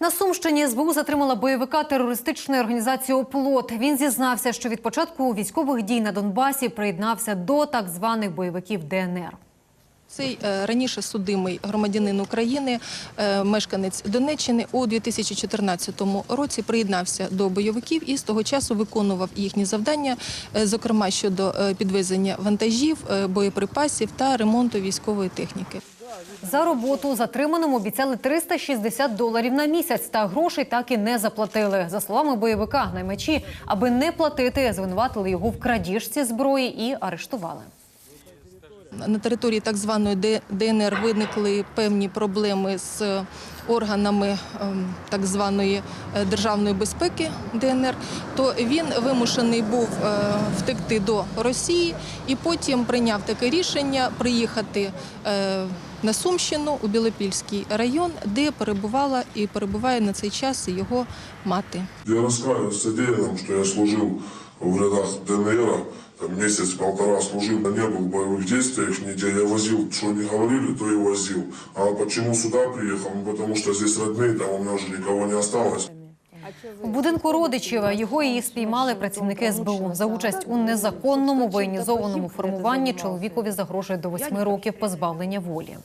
На Сумщині СБУ затримала бойовика терористичної організації «Оплот». Він зізнався, що від початку військових дій на Донбасі приєднався до так званих бойовиків ДНР. Цей е, раніше судимий громадянин України, е, мешканець Донеччини, у 2014 році приєднався до бойовиків і з того часу виконував їхні завдання, е, зокрема щодо підвезення вантажів, боєприпасів та ремонту військової техніки. За роботу затриманому обіцяли 360 доларів на місяць, та грошей так і не заплатили. За словами бойовика, наймачі, аби не платити, звинуватили його в крадіжці зброї і арештували. На території так званої ДНР виникли певні проблеми з органами ем, так званої е, державної безпеки ДНР, то він вимушений був е, втекти до Росії і потім прийняв таке рішення приїхати е, на Сумщину у Білопільський район, де перебувала і перебуває на цей час його мати. Я раскаиваюсь содеянным, что я служил в рядах ДНР, там месяц-полтора служил, а не был в боевых действиях нигде. Я возил, что не говорили, то и возил. А почему сюда приехал? Ну, потому что здесь родные, там у меня уже никого не осталось. У будинку родичів його і спіймали працівники СБУ. За участь у незаконному воєнізованому формуванні чоловікові загрожує до восьми років позбавлення волі.